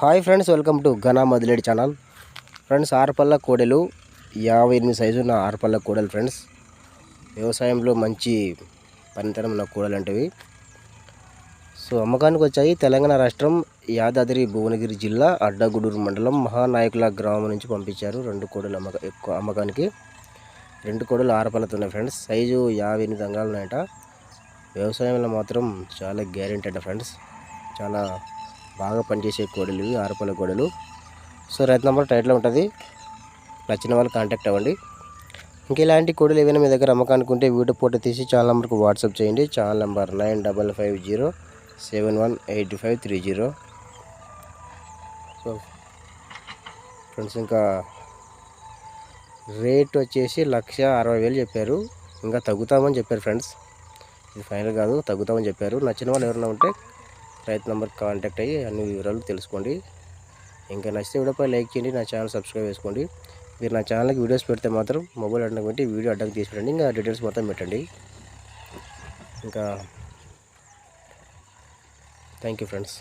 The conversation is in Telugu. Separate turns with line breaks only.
హాయ్ ఫ్రెండ్స్ వెల్కమ్ టు ఘనా మదిలేడి ఛానల్. ఫ్రెండ్స్ ఆరుపల్ల కోడెలు యాభై ఎనిమిది సైజు ఉన్న ఆరుపల్ల కోడలు ఫ్రెండ్స్. వ్యవసాయంలో మంచి పనితనం ఉన్న కోడలు సో అమ్మకానికి వచ్చాయి తెలంగాణ రాష్ట్రం యాదాద్రి భువనగిరి జిల్లా అడ్డగూడూరు మండలం మహానాయకుల గ్రామం నుంచి పంపించారు రెండు కోడలు అమ్మక ఎక్కువ అమ్మకానికి. రెండు కోడలు ఆరుపల్లతో ఉన్నాయి ఫ్రెండ్స్. సైజు యాభై ఎనిమిది అంగాలు ఉన్నాయట వ్యవసాయంలో మాత్రం చాలా గ్యారెంటీ అంట ఫ్రెండ్స్. చాలా బాగా పనిచేసే కోడలు ఇవి ఆరుపల కోడలు. సో రైతు నెంబర్ టైట్లో ఉంటుంది. నచ్చిన వాళ్ళు కాంటాక్ట్ అవ్వండి. ఇంకా ఇలాంటి కోడలు ఏమైనా మీ దగ్గర అమ్మకానుకుంటే వీడియో ఫోటో తీసి ఛానల్ నెంబర్కి వాట్సాప్ చేయండి. Channel number nine double five zero seven one eight five three zero. So friends ఇంకా రేట్ వచ్చేసి లక్ష అరవై వేలు చెప్పారు. ఇంకా తగ్గుతామని చెప్పారు ఫ్రెండ్స్. ఇది ఫైనల్ కాదు తగ్గుతామని చెప్పారు. నచ్చిన వాళ్ళు ఎవరైనా ఉంటే రైతు నెంబర్కి కాంటాక్ట్ అయ్యి అన్ని వివరాలు తెలుసుకోండి. ఇంకా నచ్చితే వీడియోపై లైక్ చేయండి నా ఛానల్ సబ్స్క్రైబ్ చేసుకోండి. మీరు నా ఛానల్కి వీడియోస్ పెడితే మాత్రం మొబైల్ అడ్డం పెట్టి వీడియో అడ్డం తీసి పెట్టండి ఇంకా డీటెయిల్స్ మొత్తం పెట్టండి. ఇంకా థ్యాంక్ యూ ఫ్రెండ్స్